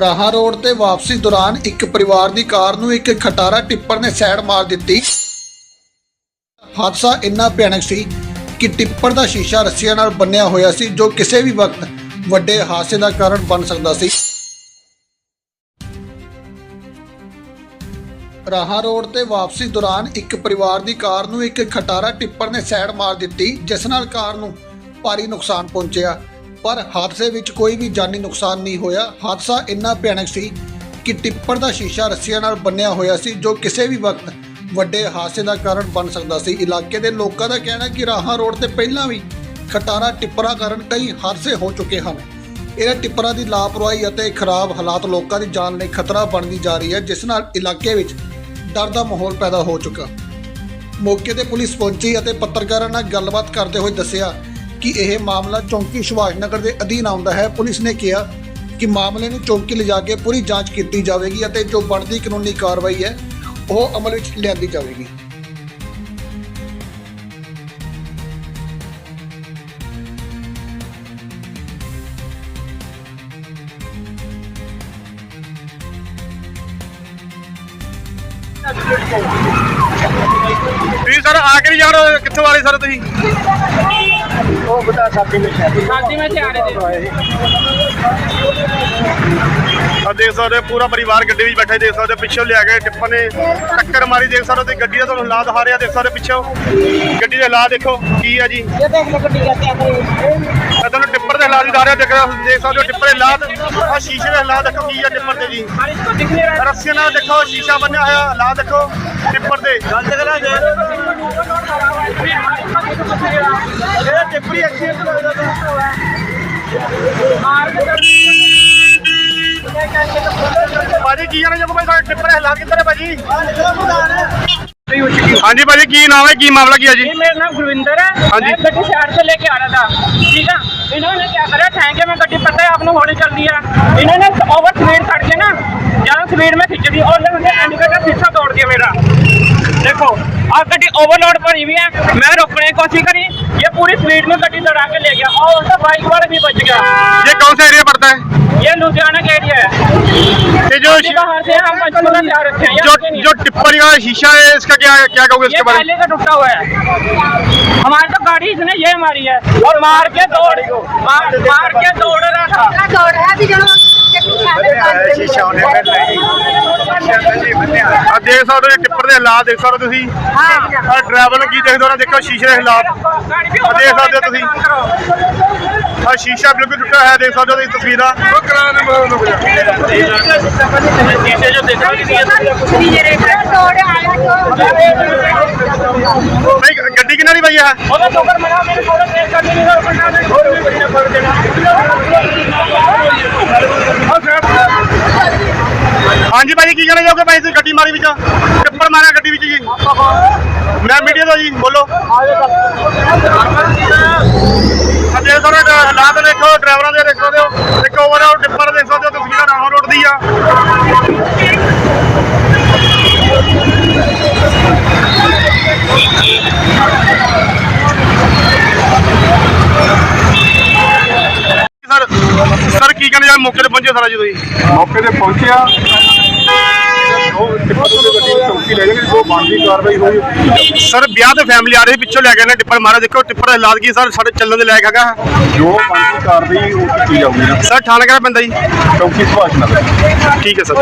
Raha road ਤੇ ਵਾਪਸੀ ਦੌਰਾਨ ਇੱਕ ਪਰਿਵਾਰ ਦੀ ਕਾਰ ਨੂੰ ਇੱਕ ਖਟਾਰਾ ਟਿੱਪਰ ਨੇ ਸਾਈਡ ਮਾਰ ਦਿੱਤੀ। ਹਾਦਸਾ ਇੰਨਾ ਭਿਆਨਕ ਸੀ ਕਿ ਟਿੱਪਰ ਦਾ ਸ਼ੀਸ਼ਾ ਰੱਸੀਆਂ ਨਾਲ ਬੰਨਿਆ ਹੋਇਆ ਸੀ, ਜੋ ਕਿਸੇ ਵੀ ਵਕਤ ਵੱਡੇ ਹਾਦਸੇ ਦਾ ਕਾਰਨ ਬਣ ਸਕਦਾ ਸੀ। ਰਾਹਾ ਰੋਡ ਤੇ ਵਾਪਸੀ ਦੌਰਾਨ ਇੱਕ ਪਰਿਵਾਰ ਦੀ ਕਾਰ ਨੂੰ ਇੱਕ ਖਟਾਰਾ ਟਿੱਪਰ ਨੇ ਸਾਈਡ ਮਾਰ ਦਿੱਤੀ, ਜਿਸ ਨਾਲ ਕਾਰ ਨੂੰ ਭਾਰੀ ਨੁਕਸਾਨ ਪਹੁੰਚਿਆ। ਪਰ ਹਾਦਸੇ ਵਿੱਚ ਕੋਈ ਵੀ ਜਾਨੀ ਨੁਕਸਾਨ ਨਹੀਂ ਹੋਇਆ। ਹਾਦਸਾ ਇੰਨਾ ਭਿਆਨਕ ਸੀ ਕਿ ਟਿੱਪਰ ਦਾ ਸ਼ੀਸ਼ਾ ਰੱਸੀਆਂ ਨਾਲ ਬੰਨਿਆ ਹੋਇਆ ਸੀ, ਜੋ ਕਿਸੇ ਵੀ ਵਕਤ ਵੱਡੇ ਹਾਦਸੇ ਦਾ ਕਾਰਨ ਬਣ ਸਕਦਾ ਸੀ। ਇਲਾਕੇ ਦੇ ਲੋਕਾਂ ਦਾ ਕਹਿਣਾ ਕਿ ਰਾਹਾਂ ਰੋਡ ਤੇ ਪਹਿਲਾਂ ਵੀ ਖਟਾਰਾ ਟਿੱਪਰਾਂ ਕਾਰਨ ਕਈ ਹਾਦਸੇ ਹੋ ਚੁੱਕੇ ਹਨ। ਇਹਨਾਂ ਟਿੱਪਰਾਂ ਦੀ ਲਾਪਰਵਾਹੀ ਅਤੇ ਖਰਾਬ ਹਾਲਾਤ ਲੋਕਾਂ ਦੀ ਜਾਨ ਲਈ ਖਤਰਾ ਬਣਦੀ ਜਾ ਰਹੀ ਹੈ, ਜਿਸ ਨਾਲ ਇਲਾਕੇ ਵਿੱਚ ਡਰ ਦਾ ਮਾਹੌਲ ਪੈਦਾ ਹੋ ਚੁੱਕਾ। ਮੌਕੇ ਤੇ ਪੁਲਿਸ ਪਹੁੰਚੀ ਅਤੇ ਪੱਤਰਕਾਰਾਂ ਨਾਲ ਗੱਲਬਾਤ ਕਰਦੇ ਹੋਏ ਦੱਸਿਆ ਕਿ ਇਹ ਮਾਮਲਾ ਚੌਂਕੀ ਸੁਭਾਸ਼ ਨਗਰ ਦੇ ਅਧੀਨ ਆਉਂਦਾ ਹੈ। ਪੁਲਿਸ ਨੇ ਕਿਹਾ ਕਿ ਮਾਮਲੇ ਨੂੰ ਚੌਂਕੀ ਲਿਜਾ ਕੇ ਪੂਰੀ ਜਾਂਚ ਕੀਤੀ ਜਾਵੇਗੀ ਅਤੇ ਜੋ ਬਣਦੀ ਕਾਨੂੰਨੀ ਕਾਰਵਾਈ ਹੈ, ਉਹ ਅਮਲ ਵਿੱਚ ਲਿਆਂਦੀ ਜਾਵੇਗੀ। ਤੁਸੀਂ ਸਰ ਆ ਕੇ ਨਹੀਂ ਯਾਰ ਕਿੱਥੋਂ ਵਾਲੇ ਸਰ ਤੁਸੀਂ? ਤੇ ਆ ਰਹੇ ਨੇ ਆ ਦੇਖ ਸਕਦੇ ਹੋ ਪੂਰਾ ਪਰਿਵਾਰ ਗੱਡੀ ਵਿੱਚ ਬੈਠਾ ਦੇਖ ਸਕਦੇ ਹੋ ਪਿੱਛੋਂ ਲਿਆ ਕੇ ਟਿੱਪਰ ਨੇ। ਟੱਕਰ ਮਾਰੀ ਦੇਖ ਸਕਦੇ ਹੋ ਤੁਸੀਂ ਗੱਡੀ ਦਾ ਤੁਹਾਨੂੰ ਹਾਲਾਤ ਆ ਰਿਹਾ ਦੇਖ ਸਕਦੇ ਹੋ ਪਿੱਛੋਂ। ਗੱਡੀ ਦੇ ਹਾਲਾਤ ਦੇਖੋ ਕੀ ਆ ਜੀ। ਇਹ ਦੇਖ ਲੋ ਗੱਡੀ ਜਾਂਦੀ ਆ ਮੈਂ ਤੁਹਾਨੂੰ ਟਿੱਪਰ ਦੇ ਹਾਲਾਤ ਦੱਸ ਰਿਹਾ ਦੇਖ ਦੇਖ ਸਕਦੇ ਹੋ ਟਿੱਪਰ ਦੇ ਹਾਲਾਤ। ਆ ਸ਼ੀਸ਼ੇ ਦੇ ਹਾਲਾਤ ਦੇਖੋ ਕੀ ਆ ਟਿੱਪਰ ਦੇ ਜੀ। ਦਿਖ ਰੱਸੀਆਂ ਨਾਲ ਦੇਖੋ ਸ਼ੀਸ਼ਾ ਬੰਨਿਆ ਹੋਇਆ ਹਾਲਾਤ ਦੇਖੋ ਟਿੱਪਰ ਦੇ। ਗਲਤ ਕਰਾ ਜੇ ਇਹ ਟਿੱਪਰੀ ਐਕਸੀਡੈਂਟ ਲੱਗਦਾ ਭਾਜੀ ਕੀ ਜਾਣੇ ਜਦੋਂ ਭਾਈ ਸਾਡੇ ਟਿੱਪਰ ਦੇ ਹਾਲਾਤ ਕਿੱਧਰ ਹੈ ਭਾਜੀ ਹਾਂਜੀ ਭਾਜੀ ਕੀ ਨਾਮ ਹੈ ਕੀ ਮਾਮਲਾ ਕੀ ਹੈ ਜੀ ये मेरा नाम गुरविंदर है हाँ जी। मैं गड्डी शहर से लेके आ रहा था ठीक है इन्होंने क्या करा ठहके में गड्डी पता है आपने होने चल दिया इन्होंने ओवर स्पीड करके ना ज्यादा स्पीड में खींच दी और इन्होंने इंडिकेटर शीशा तोड़ दिया मेरा देखो और गड्डी ओवरलोड भरी हुई है। मैं रोकने की कोशिश करी। ये पूरी स्पीड में गड्डी दौड़ा के ले गया और उसका बाइक वाला भी बच गया। ये कौन सा एरिया पड़ता है? ये लुधियाना का एरिया है। ये जो बाहर से हम जो जो टिप्पर का शीशा है इसका क्या क्या कहोगे इसके बारे में? टूटा हुआ है। हमारी तो गाड़ी इसने ये मारी है। और मार के दौड़ मार, मार के दौड़ रहा था। दौड़ रहा ਦੇਖ ਸਕਦੇ ਹੋ ਇਹ ਟਿੱਪਰ ਦੇ ਹਾਲਾਤ ਦੇਖ ਸਕਦੇ ਹੋ ਤੁਸੀਂ। ਆ ਡਰਾਈਵਰ ਨੂੰ ਕੀ ਦੇਖਦੇ ਹੋ ਨਾ ਦੇਖੋ ਸ਼ੀਸ਼ੇ ਦੇ ਹਾਲਾਤ। ਆ ਦੇਖ ਸਕਦੇ ਹੋ ਤੁਸੀਂ। ਆ ਸ਼ੀਸ਼ਾ ਬਿਲਕੁਲ ਟੁੱਟਾ ਹੋਇਆ ਦੇਖ ਸਕਦੇ ਹੋ ਤੁਸੀਂ ਤਸਵੀਰਾਂ। ਸ਼ੀਸ਼ੇ ਜੋ ਦੇਖ ਆਇਆ ਨਹੀਂ ਗੱਡੀ ਕਿੰਨਾ ਦੀ ਪਈ ਹੈ ਉਹਦਾ ਟੋਕਰ ਮਨਾ ਮੇਰੇ ਕੋਲ ਦੇਖ ਕਰ ਨਹੀਂ ਸਰ ਪਟਾ ਦੇ। ਹੋਰ ਵੀ ਬੜੀਆਂ ਕਰ ਦੇਣਾ ਹਾਂਜੀ ਭਾਜੀ, ਕੀ ਕਹਿਣਾ ਚਾਹੋਗੇ ਭਾਈ ਤੁਸੀਂ ਗੱਡੀ ਮਾਰੀ ਵਿੱਚ? ਟਿੱਪਰ ਮਾਰਿਆ ਗੱਡੀ ਵਿੱਚ ਜੀ। ਮੈਂ ਮੀਡੀਆ ਤੋਂ ਜੀ, ਬੋਲੋ। ਅੱਜੇ ਸਰ ਹਾਲਾਤ ਦੇਖੋ, ਡਰਾਈਵਰਾਂ ਦੇ ਦੇਖ ਸਕਦੇ ਹੋ ਇੱਕ ਓਵਰਆਲ ਟਿੱਪਰ ਦੇਖ ਸਕਦੇ ਹੋ ਤਸਵੀਰਾਂ ਰਾਹ ਰੋਡ ਦੀ ਆ। ਸਰ ਸਰ, ਕੀ ਕਹਿਣਾ ਚਾਹੋਗੇ ਮੌਕੇ ਤੇ ਪਹੁੰਚੇ ਸਾਰਾ ਜੀ ਤੁਸੀਂ? ਮੌਕੇ ਤੇ ਪਹੁੰਚਿਆ ਉਹ ਟਿੱਪਰ ਤੋਂ ਗੱਡੀ ਨੂੰ ਚੌਕੀ ਲੈ ਜਾਣਗੇ ਜੋ ਬਣਦੀ ਕਾਰਵਾਈ ਹੋਈ। ਸਰ ਵਿਆਹ ਤੇ ਫੈਮਿਲੀ ਆ ਰਹੀ ਪਿੱਛੋਂ ਲੈ ਕੇ ਨੇ ਟਿੱਪਰ। ਮਾਰਿਆ ਦੇਖੋ ਟਿੱਪਰ ਹਾਲਾਤ ਕੀ ਸਰ? ਸਾਡੇ ਚੱਲਣ ਦੇ ਲਾਇਕ ਹੈਗਾ। ਜੋ ਬਣਦੀ ਕਾਰਵਾਈ ਉਹ ਕੀਤੀ ਜਾਊਗੀ ਨਾ। ਸਰ ਠਾਣਾ ਕਿਹੜਾ ਪੈਂਦਾ ਜੀ? ਚੌਕੀ ਸੁਭਾਸ਼ ਨਗਰ। ਠੀਕ ਹੈ ਸਰ।